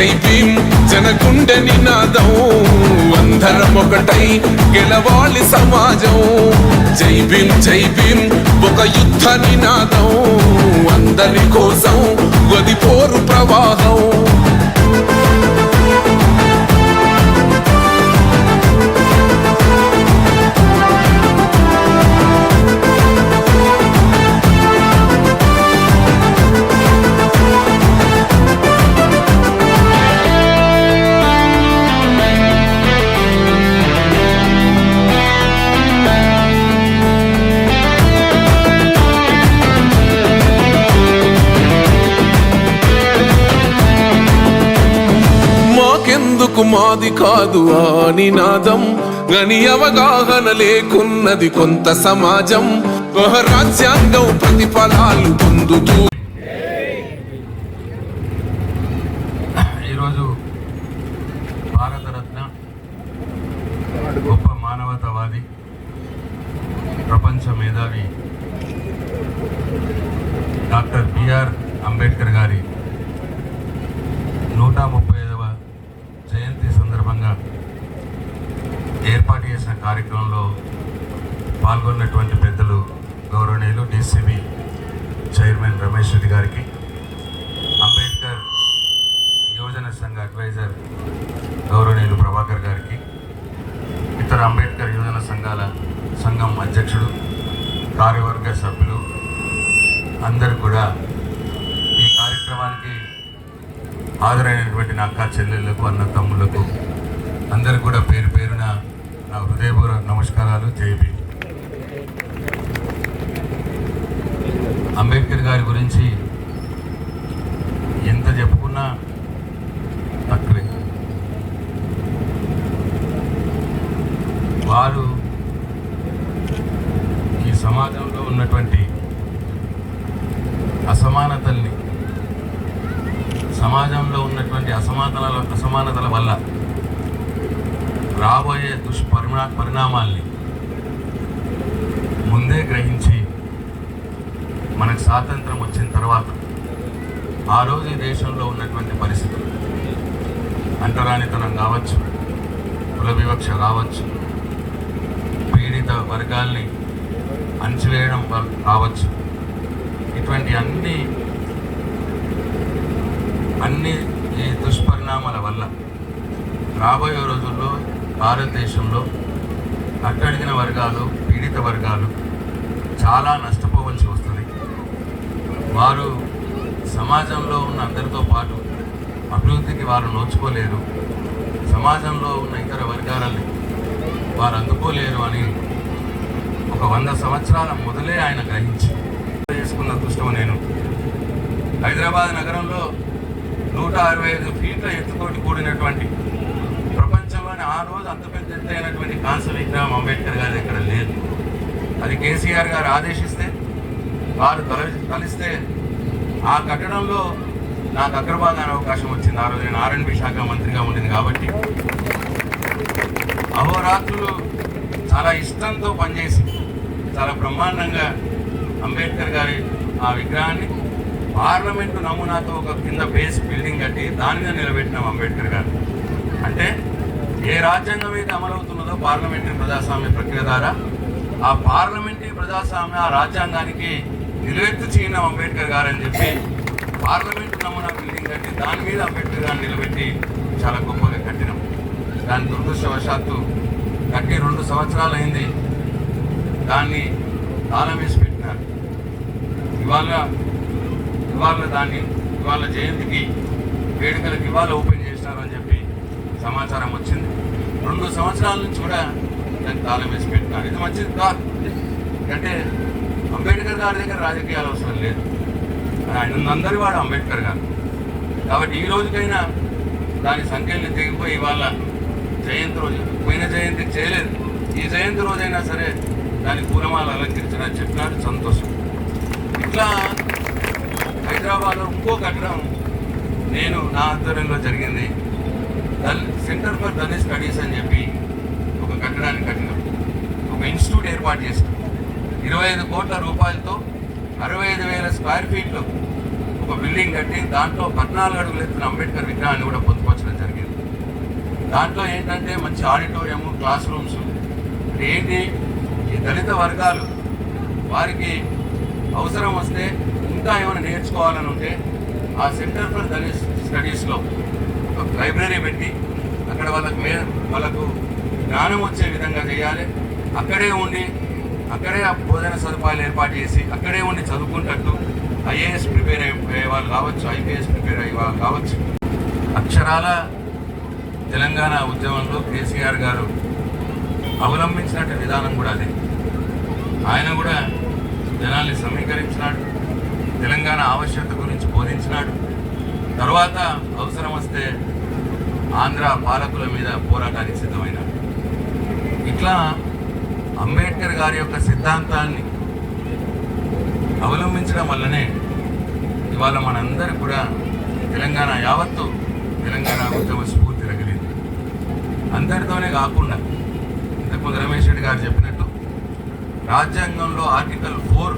జై భీం జనగుండె నినాదం. అందరం ఒకటై గెలవాలి సమాజం. జై భీం జై ఒక యుద్ధ నినాదం. అందరి కోసం గది పోరు ప్రవాహం. మాకెందుకు మాది కాదు ఆ నినాదం గని అవగాహన లేకున్నది కొంత సమాజం. రాజ్యాంగం ప్రతిఫలాలు పొందుతూ. ఈరోజు భారతరత్న గొప్ప మానవతావాది ప్రపంచ మేధావి డాక్టర్ బిఆర్ అంబేద్కర్ గారి నూట ముప్పై ఐదవ జయంతి సందర్భంగా ఏర్పాటు చేసిన కార్యక్రమంలో పాల్గొన్నటువంటి పెద్దలు గౌరవనీయులు డిసిబి చైర్మన్ రమేష్ రెడ్డి గారికి అంబేద్కర్ యువజన సంఘ అడ్వైజర్ గౌరవనీయులు ప్రభాకర్ గారికి ఇతర అంబేద్కర్ యువజన సంఘాల సంఘం అధ్యక్షుడు కార్యవర్గ సభ్యులు అందరు కూడా ఈ కార్యక్రమానికి హాజరైనటువంటి నా అక్క చెల్లెళ్ళకు అన్న తమ్ముళ్ళకు అందరు కూడా పేరు పేరు నా హృదయపూర్వక నమస్కారాలు. జైబీ అంబేద్కర్ గారి గురించి ఎంత చెప్పుకున్నా తక్కువే వారు ఈ సమాజంలో ఉన్నటువంటి అసమానతల్ని సమాజంలో ఉన్నటువంటి అసమానతల అసమానతల వల్ల రాబోయే పరిణామాల్ని ముందే గ్రహించి మనకు స్వాతంత్రం వచ్చిన తర్వాత ఆ రోజు ఈ దేశంలో ఉన్నటువంటి పరిస్థితులు. అంటరానితనం కావచ్చు కుల వివక్ష కావచ్చు పీడిత వర్గాల్ని అణచివేయడం కావచ్చు. ఇటువంటి అన్ని అన్ని ఈ దుష్పరిణామాల వల్ల రాబోయే రోజుల్లో భారతదేశంలో అట్టడిగిన వర్గాలు పీడిత వర్గాలు చాలా నష్టపోవలసి వస్తుంది. వారు సమాజంలో ఉన్న అందరితో పాటు అభివృద్ధికి వారు నోచుకోలేరు. సమాజంలో ఉన్న ఇతర వర్గాలని వారు అందుకోలేరు అని ఒక వంద సంవత్సరాల మొదలే ఆయన గ్రహించి చేసుకున్న దృష్టం నేను. హైదరాబాద్ నగరంలో నూట అరవై ఐదు ఫీట్ల ఎత్తుతోటి కూడినటువంటి రోజు అంత పెద్ద ఎత్తైనటువంటి కాంస్య విగ్రహం అంబేద్కర్ గారి ఇక్కడ లేదు. అది కేసీఆర్ గారు ఆదేశిస్తే వారు తల కలిస్తే ఆ కట్టడంలో నాకు అగ్రభాగాన అవకాశం వచ్చింది. ఆ రోజు నేను ఆర్ఎండ్బి శాఖ మంత్రిగా ఉండింది కాబట్టి. అహోరాత్రులు చాలా ఇష్టంతో పనిచేసి చాలా బ్రహ్మాండంగా అంబేద్కర్ గారి ఆ విగ్రహాన్ని పార్లమెంటు నమూనాతో ఒక కింద బేస్ బిల్డింగ్ కట్టి దాని మీద నిలబెట్టినాం అంబేద్కర్ గారు. అంటే ఏ రాజ్యాంగం అయితే అమలవుతున్నదో పార్లమెంటరీ ప్రజాస్వామ్య ప్రక్రియ ద్వారా ఆ పార్లమెంటరీ ప్రజాస్వామ్య ఆ రాజ్యాంగానికి నిలువెత్తు చేయడం అంబేద్కర్ గారు అని చెప్పి పార్లమెంటు నమూనా బిల్డింగ్ కట్టి దాని మీద అంబేద్కర్ గారిని నిలబెట్టి చాలా గొప్పగా కట్టినాం. దాని దురదృష్టవశాత్తు కట్టి రెండు సంవత్సరాలు అయింది దాన్ని తాళం వేసి పెట్టినారు. ఇవాళ ఇవాళ దాన్ని ఇవాళ జయంతికి వేడుకలకు ఇవాళ ఓపెన్ సమాచారం వచ్చింది. రెండు సంవత్సరాల నుంచి కూడా దాన్ని తాళం వేసి పెట్టినారు ఇది మంచిది కాదు. అంటే అంబేద్కర్ గారి దగ్గర రాజకీయాలు అవసరం లేదు. ఆయన అందరి వాడు అంబేద్కర్ గారు. కాబట్టి ఈ రోజుకైనా దాని సంఖ్యల్ని తెగిపోయి ఇవాళ జయంతి రోజు పోయిన జయంతి చేయలేదు. ఈ జయంతి రోజైనా సరే దాని పూలమాలు అలంకరించడానికి చెప్పినారు. సంతోషం. ఇట్లా హైదరాబాద్లో ఇంకో కట్టడం నేను నా ఆధ్వర్యంలో జరిగింది. సెంటర్ ఫర్ దళిత్ స్టడీస్ అని చెప్పి ఒక కట్టడాన్ని కట్టినాం. ఒక ఇన్స్టిట్యూట్ ఏర్పాటు చేసినాం. ఇరవై ఐదు కోట్ల రూపాయలతో అరవై ఐదు వేల స్క్వేర్ ఫీట్లో ఒక బిల్డింగ్ కట్టి దాంట్లో పద్నాలుగు అడుగులు ఎత్తున అంబేద్కర్ విగ్రహాన్ని కూడా పొందుపరచడం జరిగింది. దాంట్లో ఏంటంటే మంచి ఆడిటోరియం క్లాస్ రూమ్స్ ఏంటి? ఈ దళిత వర్గాలు వారికి అవసరం వస్తే ఇంకా ఏమైనా నేర్చుకోవాలని ఉంటే ఆ సెంటర్ ఫర్ దళిత్ స్టడీస్లో లైబ్రరీ పెట్టి అక్కడ వాళ్ళకు మే వాళ్ళకు జ్ఞానం వచ్చే విధంగా చేయాలి. అక్కడే ఉండి అక్కడే ఆ భోజన సదుపాయాలు ఏర్పాటు చేసి అక్కడే ఉండి చదువుకుంటట్టు ఐఏఎస్ ప్రిపేర్ అయ్యే వాళ్ళు కావచ్చు ఐపీఎస్ ప్రిపేర్ అయ్యే వాళ్ళు కావచ్చు. అక్షరాల తెలంగాణ ఉద్యమంలో కేసీఆర్ గారు అవలంబించినట్టు విధానం కూడా అదే. ఆయన కూడా జనాల్ని సమీకరించినాడు తెలంగాణ ఆవశ్యకత గురించి బోధించినాడు. తర్వాత అవసరం వస్తే ఆంధ్ర పాలకుల మీద పోరాటానికి సిద్ధమైనాడు. ఇట్లా అంబేద్కర్ గారి యొక్క సిద్ధాంతాన్ని అవలంబించడం వల్లనే ఇవాళ మనందరికి కూడా తెలంగాణ యావత్తు తెలంగాణ ఉద్యమ స్ఫూర్తి రగిలింది అందరితోనే కాకుండా ఇంతకుముందు రమేష్ రెడ్డి గారు చెప్పినట్టు రాజ్యాంగంలో ఆర్టికల్ ఫోర్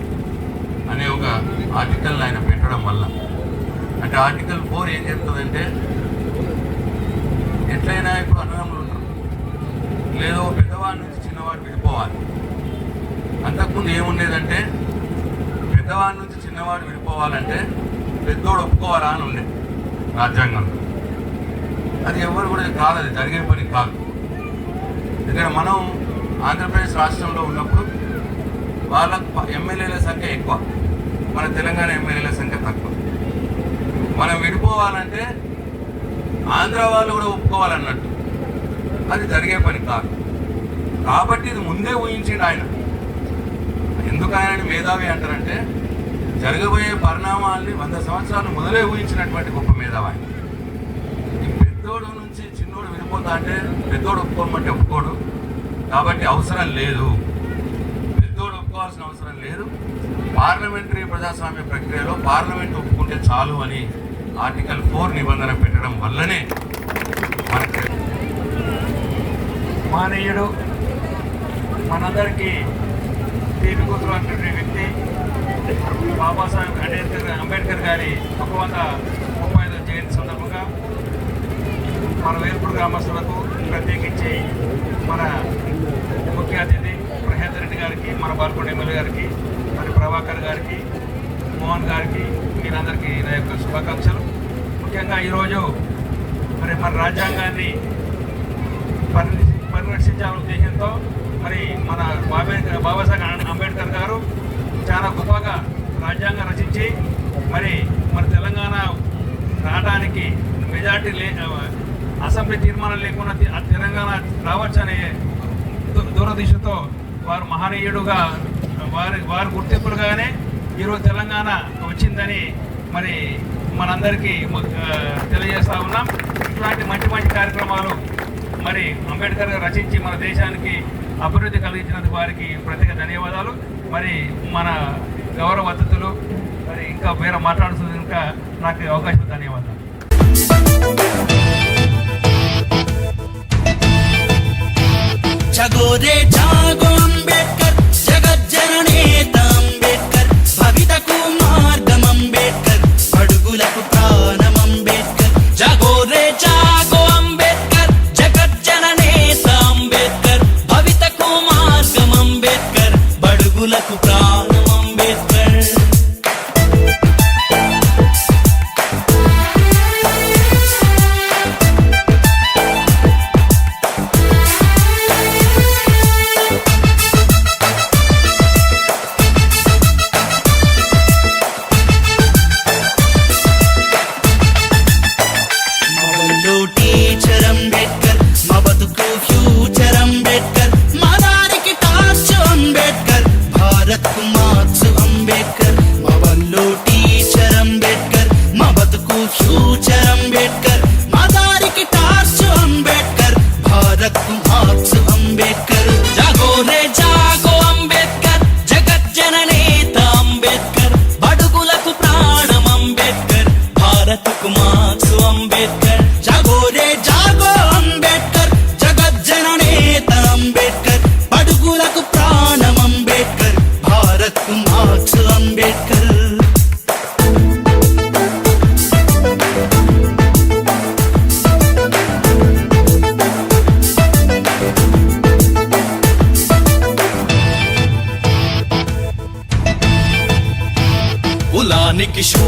అనే ఒక ఆర్టికల్ ఆయన పెట్టడం వల్ల. అంటే ఆర్టికల్ ఫోర్ ఏం చెప్తుందంటే ఎట్లయినా ఇప్పుడు అన్నదమ్ములు ఉంటారు లేదో పెద్దవాడి నుంచి చిన్నవాడు విడిపోవాలి. అంతకుముందు ఏముండేదంటే పెద్దవాడి నుంచి చిన్నవాడు విడిపోవాలంటే పెద్దోడు ఒప్పుకోవాలా అని ఉండే రాజ్యాంగంలో. అది ఎవరు కూడా కాదు అది జరిగే పని కాదు. ఇక్కడ మనం ఆంధ్రప్రదేశ్ రాష్ట్రంలో ఉన్నప్పుడు వాళ్ళకు ఎమ్మెల్యేల సంఖ్య ఎక్కువ. మన తెలంగాణ ఎమ్మెల్యేల సంఖ్య తక్కువ. మనం విడిపోవాలంటే ఆంధ్ర వాళ్ళు కూడా ఒప్పుకోవాలన్నట్టు. అది జరిగే పని కాదు. కాబట్టి ఇది ముందే ఊహించిండు ఆయన. ఎందుకు ఆయనని మేధావి అంటారంటే జరగబోయే పరిణామాల్ని వంద సంవత్సరాలు మొదలే ఊహించినటువంటి గొప్ప మేధావి ఆయన. పెద్దోడు నుంచి చిన్నోడు విడిపోతా అంటే పెద్దోడు ఒప్పుకోమంటే ఒప్పుకోడు. కాబట్టి అవసరం లేదు. పెద్దోడు ఒప్పుకోవాల్సిన అవసరం లేదు. పార్లమెంటరీ ప్రజాస్వామ్య ప్రక్రియలో పార్లమెంట్ ఒప్పుకుంటే చాలు అని ఆర్టికల్ ఫోర్ నిబంధన పెట్టడం వల్లనే మనకి మానీయుడు మనందరికీ తీపి కూతురు అంటే వ్యక్తి బాబాసాహెబ్ అంబేద్కర్ అంబేద్కర్ గారి ఒక వంద ముప్పై ఐదు జయంతి సందర్భంగా మన వేల్పూర్ గ్రామస్తులకు ప్రత్యేకించి మన ముఖ్య అతిథి ప్రహేందర్ రెడ్డి గారికి మన బాల్కొండ ఎమ్మెల్యే గారికి మరి ప్రభాకర్ గారికి మోహన్ గారికి మీరందరికీ నా యొక్క శుభాకాంక్షలు. ముఖ్యంగా ఈరోజు మరి మన రాజ్యాంగాన్ని పరిరక్ష- పరిరక్షించాలనే ఉద్దేశంతో మరి మన బాబే బాబాసాహెబ్ అంబేద్కర్ గారు చాలా గొప్పగా రాజ్యాంగం రచించి మరి మన తెలంగాణ రావడానికి మెజార్టీ లే అసెంబ్లీ తీర్మానం లేకుండా ఆ తెలంగాణ రావచ్చనే దు- దూరదిశతో వారు మహనీయుడుగా వారి వారి గుర్తింపులుగానే ఈరోజు తెలంగాణ వచ్చిందని మరి మనందరికీ ము- తెలియజేస్తా ఉన్నాం. ఇట్లాంటి మంచి మంచి కార్యక్రమాలు మరి అంబేద్కర్ రచించి మన దేశానికి అభివృద్ధి కలిగించినందుకు వారికి ప్రత్యేక ధన్యవాదాలు. మరి మన గౌరవ అతిథులు మరి ఇంకా వేరే మాట్లాడుతుంది ఇంకా నాకు అవకాశం ధన్యవాదాలు. చగోరే 노래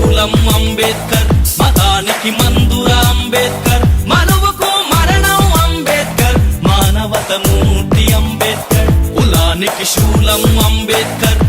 కులానికి అంబేద్కర్ మతానికి మందుర అంబేద్కర్ మనవుకు మరణం అంబేద్కర్ మానవత మూర్తి అంబేద్కర్ కులానికి శూలం అంబేద్కర్.